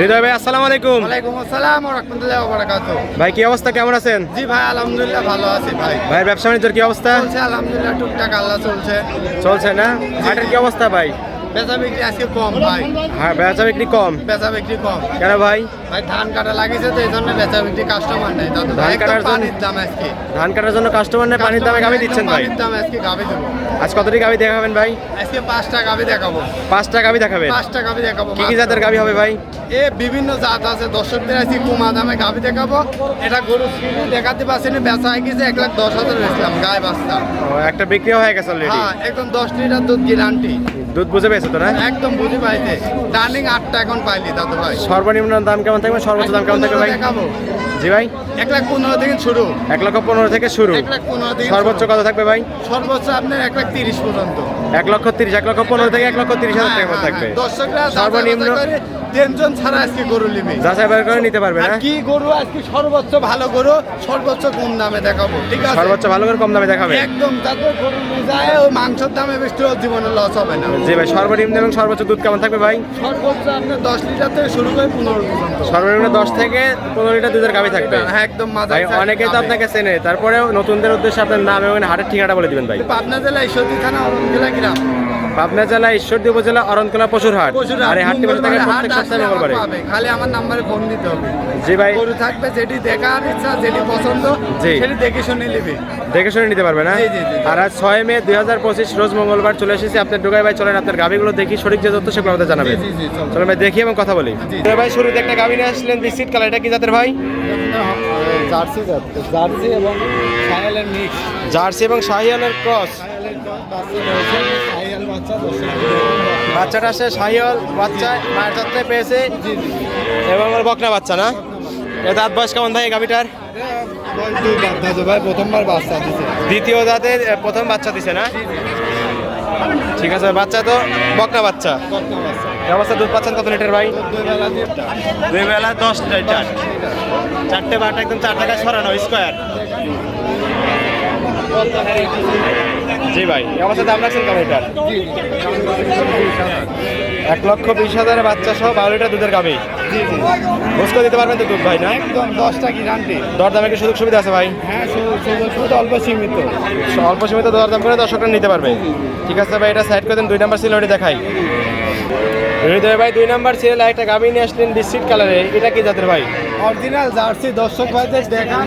হৃদয় ভাই আসসালামু আলাইকুম। ওয়ালাইকুম আসসালাম ওয়া রাহমাতুল্লাহি ওয়া বারাকাতুহু। ভাই কি অবস্থা? কেমন আছেন? জি ভাই আলহামদুলিল্লাহ ভালো আছি ভাই। ভাই ব্যবসা বাণিজ্যের কি অবস্থা? চলছে আলহামদুলিল্লাহ টুকটাক আল্লাহ চলছে। চলছে না? হাটের কি অবস্থা ভাই? বেচা বিক্রি আজকে কম ভাই। হ্যাঁ বেচা বিক্রি কম। বেচা বিক্রি কম। কেন ভাই? ভাই ধান কাটা লাগিয়েছে তো এই জন্য বেচা বিক্রি কাস্টমার নেই। ধান কাটার জন্য- দাম আজকে। ধান কাটার জন্য কাস্টমার নেই পানির দামে গাবি দিচ্ছেন ভাই। পানির দাম আজকে গাবি দেবো। আজ কতটি গাবি দেখাবেন ভাই? আজকে পাঁচটা গাবি দেখাবো। পাঁচটা গাবি দেখাবেন? পাঁচটা গাবি দেখাবো কি কি জাতের গাবি হবে ভাই? এ বিভিন্ন জাত আছে। দর্শকদের আজকে কুমা দামে গাবি দেখাবো। এটা গরু দেখাতে পারছেনি বেচা হয়ে গেছে এক লাখ দশ হাজার বেচলাম গায়ে বাচ্চা। একটা বিক্রি হয়ে গেছে অলরেডি হ্যাঁ একদম দশ লিটার দুধ গ্যারান্টি দুধ বুঝে পেয়েছ তো না? একদম বুঝে পাইছে টার্নিং আটটা এখন পাইলি দাদু ভাই। সর্বনিম্ন দাম কেমন থাকবে? সর্বোচ্চ দাম কেমন থাকবে ভাই? জি ভাই। এক লাখ পনেরো থেকে শুরু। এক লক্ষ পনেরো থেকে শুরু। সর্বোচ্চ কত থাকবে ভাই? সর্বোচ্চ আপনার এক লাখ তিরিশ পর্যন্ত। এক লক্ষ তিরিশ এক লক্ষ পনেরো থেকে এক লক্ষ তিরিশ হাজার টাকা হ্যাঁ, থাকবে। হ্যাঁ, সর্বনিম্ন টেনশন ছাড়া আজকে গরু নিবে। যাচাই বাছাই করে নিতে পারবে না? কি গরু আজকে সর্বোচ্চ ভালো গরু সর্বোচ্চ কম দামে দেখাবো ঠিক আছে? সর্বোচ্চ ভালো করে কম দামে দেখাবে? একদম যাতে গরু নিয়ে যায় ও মাংসের দামে বেশি জীবনে লস হবে না। জি ভাই সর্বনিম্ন এবং সর্বোচ্চ দুধ কেমন থাকবে ভাই? সর্বোচ্চ আপনার দশ লিটার থেকে শুরু করে পনেরো পর্যন্ত। সর্বনিম্ন দশ থেকে পনেরো লিটার দুধের গাবি থাকবে। হ্যাঁ একদম ভাই অনেকে তো আপনাকে চেনে। তারপরেও নতুনদের উদ্দেশ্যে আপনার নাম এবং হাটের ঠিকানা বলে দিবেন ভাই। পাবনা জেলা ঈশ্বরদী থানা অরুণজেলা গ্রাম। পাবনা জেলা ঈশ্বরদী উপজেলা অরণকোলা পশুর হাট আর এই হাটটি বসে থাকে সপ্তাহে মঙ্গলবারে খালি আমার নাম্বারে ফোন দিতে হবে। জি ভাই। গরু থাকবে যেটি দেখার ইচ্ছা যেটি পছন্দ। সেটি দেখে শুনে নিবে। দেখে শুনে নিতে পারবে না। আর আজ ছয় মে দুই হাজার পঁচিশ রোজ মঙ্গলবার চলে এসেছি। আপনার ঢুকাই ভাই চলেন আপনার গাভিগুলো দেখি সঠিক যে তথ্য সেগুলো আমাদের জানাবেন জি, জি, চলো। চলো ভাই দেখি এবং কথা বলি। ভাই শুরুতে একটা গাভি নিয়ে আসলেন বিস্কিট কালার। এটা কি জাতের ভাই? জার্সি জার্সি এবং সায়ালের মিক্স। জার্সি এবং শাহিয়ালের ক্রস। সায়ালের বাচ্চা রয়েছে। সায়াল বাচ্চা দশ বাচ্চাটা আসে শাহিয়াল বাচ্চা মায়ের যাত্রায় পেয়েছে। এবং ওর বকনা বাচ্চা না? এ দাঁত বয়স কেমন এই গাভিটার? প্রথমবার বাচ্চা দিছে দ্বিতীয় দাঁতের এ, প্রথম বাচ্চা দিছে না? ঠিক আছে বাচ্চা তো বকনা বাচ্চা। অবস্থা দুধ পাচ্ছেন কত লিটার ভাই? দুই বেলা দশ লিটার। চারটে বারটা একদম চার টাকায় সরানো স্কোয়ার জি ভাই এই অবস্থা দাম রাখছেন কেমন লিটার এক লক্ষ বিশ হাজারের বাচ্চা সহ বারো লিটার দুধের গাবে বুঝ করে দিতে পারবেন তো দুধ ভাই না? একদম দশটা গ্যারান্টি দরদামে কি সুযোগ সুবিধা আছে ভাই? হ্যাঁ সুবিধা অল্প সীমিত। অল্প সীমিত দরদাম করে দর্শকরা নিতে পারবে। ঠিক আছে ভাই এটা সাইড করে দেন দুই নাম্বার সিলেটি দেখাই। হৃদয় ভাই দুই নাম্বার সিরিয়াল একটা গাবি নিয়ে আসলেন বিস্কিট কালারে এটা কি জাতের ভাই? অরিজিনাল জার্সি দর্শক ভাইদের দেখান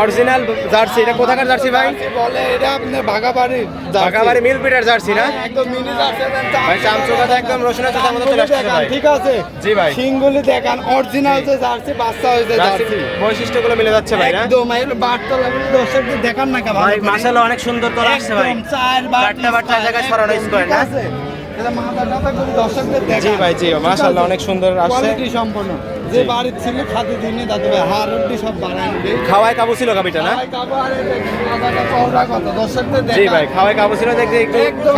অরিজিনাল জার্সি এটা কোথাকার জার্সি ভাই? বলে এটা আপনার ভাগাবাড়ির ঢাকাবাড়ি মিল পিটার জার্সি না? একদম মিনি জার্সি ভাই চামচুকাতে একদম রসুনের চোখের মতো চলে আসছে ভাই। ঠিক আছে? জি ভাই। সিংগুলি দেখান অরিজিনাল যে জার্সি বাচ্চা হয়েছে জার্সি বৈশিষ্ট্যগুলো মিলে যাচ্ছে ভাই না? একদম এগুলো বাটতলা গুলো দর্শকদের দেখান না কেমন ভাই মাশাআল্লাহ অনেক সুন্দর তোলা আসছে ভাই। চার বাট চারটা বাট জায়গায় সরানো স্কোয়ার না? জি ভাই জি মাশাআল্লাহ অনেক সুন্দর আসছে। যে বাড়ির ছিল খাতে দিনে দাদু ভাই হাড় হড্ডি সব নিবে খাওয়ায় কাবু ছিল গাবিটা না? জি ভাই খাওয়ায় কাবু ছিল দেখতে একটু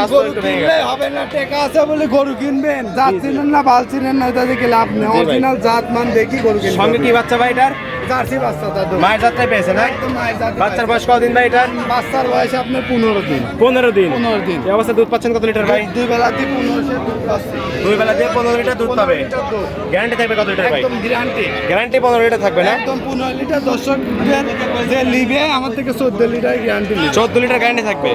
হবে না টেকা আছে বলে গরু কিনবেন। জাত চিনেন না বাল চিনেন না দেখে লাভ নেই। অরিজিনাল জাত মান দেখি গরু কিনবেন। সঙ্গে কি বাচ্চা ভাই এটার? জার্সি বাচ্চা দাদু। মায়ের যাত্রায় পেয়েছে না? একদম মায়ের বাচ্চার বয়স কতদিন ভাই এটার? বাচ্চার বয়স আপনার পনেরো দিন। পনেরো দিন। পনেরো দিন। অবস্থা দুধ পাচ্ছেন কত লিটার ভাই? দুই বেলা দিয়ে পনেরো দুই বেলা দিয়ে পনেরো লিটার দুধ পাবে। গ্যারান্টি থাকবে কত লিটার একদম গ্যারান্টি গ্যারান্টি পনেরো লিটার থাকবে না? একদম পনেরো লিটার। দর্শক যে লিবে আমার থেকে চোদ্দ লিটার গ্যারান্টি চোদ্দ লিটার গ্যারান্টি থাকবে।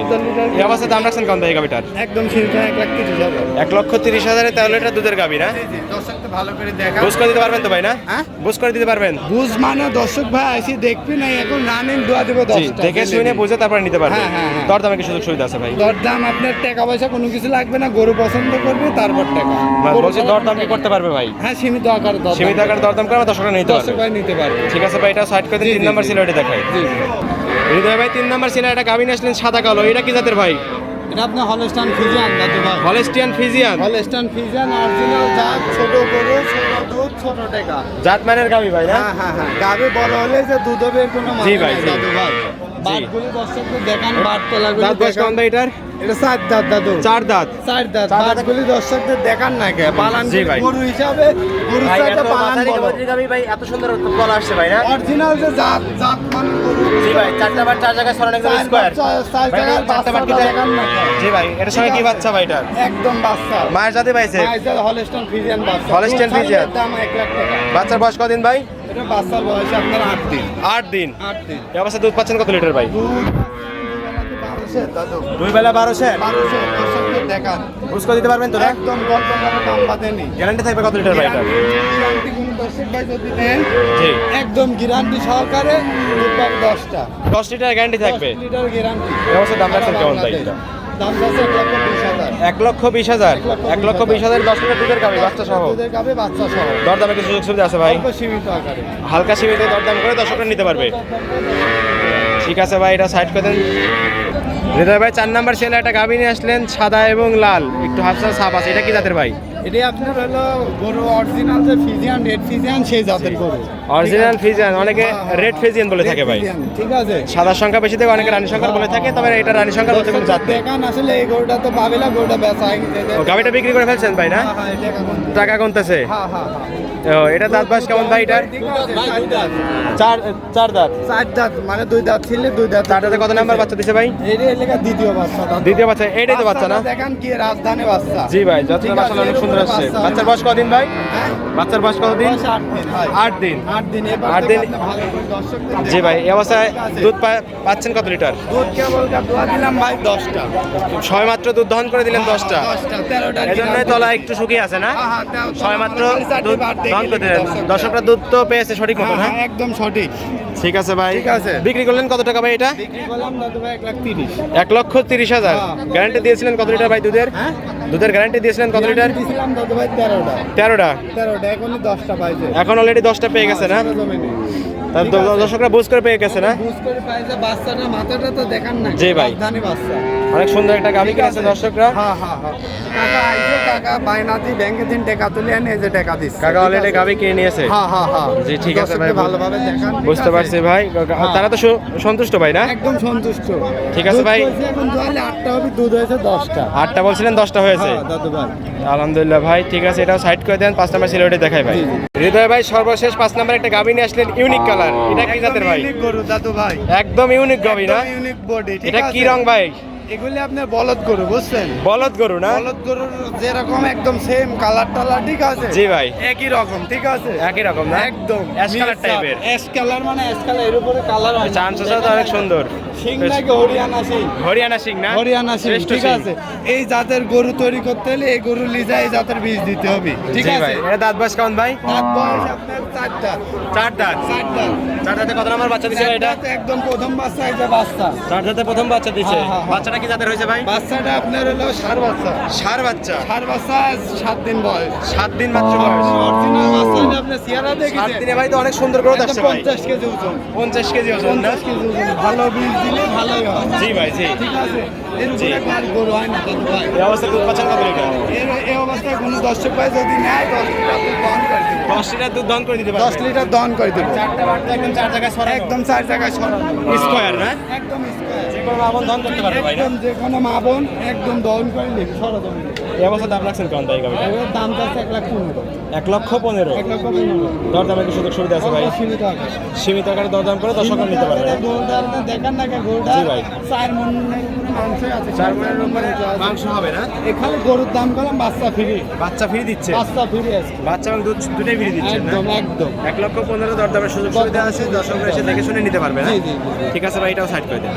এই অবস্থা দাম রাখছেন কত এই গাবিটার একদম সিলটা এক লাখ তিরিশ হাজার। এক লক্ষ তিরিশ হাজারে তেরো লিটার দুধের গাবি না? দর্শককে ভালো করে দেখা। বুঝ করে দিতে পারবেন তো ভাই না? হ্যাঁ? বুঝ করে দিতে পারবেন? বুঝ মানে দর্শক ভাই আসি দেখবি না এখন রানিং দোয়া দেবে দেখে শুনে বুঝে তারপরে নিতে পারবেন। হ্যাঁ, হ্যাঁ। দরদামে কি সুযোগ সুবিধা আছে ভাই। দরদাম আপনার টাকা পয়সা কোনো কিছু লাগবে না গরু পছন্দ করবে তারপর টাকা। বলছি দরদাম কি করতে পারবে ভাই? হ্যাঁ সীমিত আকার দরদাম সীমিত আকার দরদাম করে দর্শকরা নিতে দর্শক পারবে। ভাই নিতে পারবে। ঠিক আছে ভাই এটা সাইড করে দিন তিন নম্বর জি। সিলেটে দেখাই। জি হৃদয় ভাই তিন নম্বর সিলেট একটা গাবি আসলেন সাদা কালো। এটা কি জাতের ভাই? এটা আপনার হলস্টান ফিজিয়ান দাদু ভাই। Holstein Friesian Holstein Friesian original জাত ছোট গরু ছোট দুধ ছোট টাকা। জাতমানের গাবি ভাই না? হ্যাঁ হ্যাঁ হ্যাঁ। গাবে বড় হলে যে দুধ হবে কোনো মানে জি। ভাই, দাদু ভাই। বাটগুলি দর্শকদের দেখান। বাট তলাগুলি দাঁত বয়স কেমন এটার। এটা সাত দাঁত দাদু। চার দাঁত। চার দাঁত। বাটগুলি দর্শকদের দেখান না কে? পালান গরু হিসাবে গরু ভাই পালান বলো ভাই এত সুন্দর কল আসছে ভাই না? অরিজিনাল যে জাত জাত মানে গরু। জি ভাই চারটা বার চার জায়গায় ছড়ানো একদম চার চার জায়গার চারটা বার বাচ্চাটা দেখান না জি ভাই এটার সঙ্গে কি বাচ্চা ভাই এটা একদম বাচ্চা। মায়ের সাথে পাইছে। মাইজার হলস্টন ফ্রিজিয়ান বাচ্চা। Holstein Friesian. দাম এক লাখ টাকা। বাচ্চার বয়স কদিন ভাই? এটা বাচ্চার বয়স আপনার আট দিন। আট দিন? আট দিন। অবস্থা দুধ পাচ্ছেন কত লিটার ভাই? দুই বেলা বারোশো। বারোশো দেখান। বুঝ করে দিতে পারবেন তো একদম গল্প দাম বাঁধেনি গ্যারান্টি থাকবে কত লিটার ভাই একদম গ্যারান্টি সহকারে দশটা। দশ লিটার গ্যারান্টি থাকবে। Litre guarantee. এই দাম রাখছেন কেমন ভাই এক লক্ষ বিশ হাজার। এক লক্ষ বিশ হাজার। দশ লিটার দুধের বাচ্চা সহ। গাবে বাচ্চা সহ। দরদামে কিছু সুযোগ সুবিধা আছে ভাই? হালকা সীমিত দরদাম করে দর্শকরা নিতে পারবে। ঠিক আছে ভাই এটা সাইড করে দেন। হৃদয় ভাই চার নাম্বার ছেলে একটা গাভী নিয়ে আসলেন সাদা এবং লাল। একটু হাফসা সাপ আছে। এটা কি জাতের ভাই? এটি আপনার হলো গরু অরিজিনাল যে ফিজিয়ান রেড ফিজিয়ান সেই জাতের গরু। অরিজিনাল ফিজিয়ান অনেকে রেড ফিজিয়ান বলে থাকে ভাই। ঠিক আছে। সাদার সংখ্যা বেশি থেকে অনেকে রানী সংখ্যা বলে থাকে তবে এটা রানী কোনো জাত নেই। দেখান আসলে এই গরুটা তো পাবে না গরুটা বেচা হয়ে। গাভীটা বিক্রি করে ফেলছেন ভাই না? হ্যাঁ, হ্যাঁ, টাকা গুনতেছে? হ্যাঁ, হ্যাঁ, হ্যাঁ। এটা দাঁত বয়স কেমন ভাই এটার? চার দাঁত। চার দাঁত। চার দাঁত মানে দুই দাঁত ছিল দুই দাঁত চার দাঁতে কত নাম্বার বাচ্চা দিছে ভাই? দ্বিতীয় বাচ্চা দ্বিতীয় বাচ্চা এইটাই তো বাচ্চা না? দেখান কি রাজধানী বাচ্চা। জি ভাই যত অনেক সুন্দর উপরে আসছে বাচ্চা। বাচ্চার বয়স কদিন ভাই? বাচ্চার বয়স কতদিন? আট দিন। আট দিন। আট দিন জি ভাই এই অবস্থায় দুধ পাচ্ছেন কত লিটার? দুধ কেবল দিলাম ভাই দশটা। ছয় মাত্র দুধ দহন করে দিলেন দশটা। দশটা তেরোটা এজন্যই তলা একটু শুকিয়ে আছে না? হ্যাঁ, হ্যাঁ, ছয় মাত্র দুধ দহন করে দিলেন। দর্শকরা। দুধ তো পেয়েছে সঠিক মতো হ্যাঁ, হ্যাঁ, একদম সঠিক। ঠিক আছে ভাই। ঠিক আছে। বিক্রি করলেন কত টাকা ভাই এটা? এক লক্ষ তিরিশ হাজার। হ্যাঁ। গ্যারান্টি দিয়েছিলেন কত লিটার ভাই দুধের? হ্যাঁ? দুধের গ্যারান্টি দিয়েছিলেন কত লিটার? তেরোটা। তেরোটা। এখন অলরেডি দশটা পেয়ে গেছে না? দর্শকরা বুঝ করে পেয়ে গেছে না? বুঝ করে পাইছে বাচ্চাটা মাথাটা তো দেখান না জি ভাই। রাজধানী বাচ্চা। অনেক সুন্দর একটা গাভি কিনেছে। দর্শকরা। হ্যাঁ হ্যাঁ হ্যাঁ। কাকা আইছে কাকা ব্যাংকে দিন টাকা তুলে এনে এই যে টাকা দিচ্ছে। কাকা অলরেডি? কিনে নিয়েছে। হ্যাঁ হ্যাঁ হ্যাঁ। জি, ঠিক আছে ভাই, ভালোভাবে দেখান বুঝতে পারছি ভাই। হ্যাঁ। তারা তো সন্তুষ্ট ভাই না? একদম সন্তুষ্ট। ঠিক আছে ভাই। এখন তাহলে আটটা হবে দুধ হয়েছে দশটা। আটটা বলছিলেন দশটা হয়েছে। হ্যাঁ দাদু ভাই। আলহামদুলিল্লাহ ভাই ঠিক আছে এটা সাইড করে দেন পাঁচ নাম্বার সিলেটে দেখাই ভাই। হৃদয় ভাই সর্বশেষ পাঁচ নাম্বার একটা গাভি নিয়ে আসলেন ইউনিক কালার। এটা কি জাতের ভাই? ইউনিক গরু দাদু ভাই। একদম ইউনিক গাভি না? ইউনিক বডি এটা কি রং ভাই? এগুলি আপনার বলদ গরু বুঝছেন? বলদ গরু না? বলদ গরুর যেরকম একদম সেম কালার টালার ঠিক আছে? জি ভাই। একই রকম ঠিক আছে? একই রকম না? একদম। অ্যাশ কালার টাইপের অ্যাশ কালার মানে অ্যাশ কালারের উপরে কালার হয় চান্স তো অনেক সুন্দর। সিং নাকি হরিয়ানা সিং? হরিয়ানা সিং না? হরিয়ানা সিং ঠিক আছে? এই জাতের গরু তৈরি করতে হলে এই গরু লিজা এই জাতের বীজ দিতে হবে ঠিক আছে? এটা দাঁত বয়স কেমন ভাই? তার বয়স আপনার চার দাঁত চার দাঁত? চার দাঁত। চার দাঁতে কত নাম্বার বাচ্চা দিচ্ছে এটা? একদম প্রথম বাচ্চা এই যে বাচ্চা। চার দাঁতে প্রথম বাচ্চা দিচ্ছে হ্যাঁ, হ্যাঁ, হ্যাঁ। বাচ্চাটা কি জাতের হয়েছে ভাই? বাচ্চাটা আপনার হলো সার বাচ্চা। সার বাচ্চা। সার বাচ্চা সাত দিন বয়স। সাত দিন মাত্র বয়স। অরিজিনাল সাত দিনে ভাই তো অনেক সুন্দর গ্রোথ আসছে ভাই। কেজি ওজন। কেজি ওজন কেজি ওজন। ভালো বীজ দিলে হয়। জি ভাই জি। ঠিক আছে? এর উপরে আর গরু হয় না দাদু ভাই এই অবস্থা দুধ পাচ্ছেন কত লিটার? এর এই অবস্থায় কোনো দর্শক ভাই যদি নেয় দশ লিটার তো দহন করে দেবো। লিটার দুধ দহন করে দিতে পারবে? লিটার দহন করে দেবো। চারটা বাড়তে একদম চার জায়গায় সরানো। একদম চার জায়গায় সরানো। স্কোয়ার না? একদম। যে কোনো আমন দহন করতে পারবে ভাই না একদম যে কোনো মা বোন একদম দহন করে নেবে সরানো এই দাম রাখছেন কেমন তাই গাড়ি এবার দাম চাচ্ছে এক লাখ পনেরো। এক লক্ষ পনেরো। এক লক্ষ পনেরো। কি সুযোগ সুবিধা আছে ভাই? সীমিত আকারে। সীমিত আকারে দরদাম করে দর্শকরা নিতে পারবে না। দেখেন না কে ভাই। চার মনের উপরে মাংস আছে। চার মনের উপরে মাংস হবে না? এখানে গরুর দাম করলাম বাচ্চা ফ্রি। বাচ্চা ফ্রি দিচ্ছে? বাচ্চা ফ্রি আছে। বাচ্চা এবং দুধ দুটোই ফ্রি দিচ্ছেন না? একদম একদম। এক লক্ষ পনেরো দরদামের সুযোগ সুবিধা আছে দর্শকরা এসে দেখে শুনে নিতে পারবে না। ঠিক আছে ভাই এটাও সাইড করে দেন।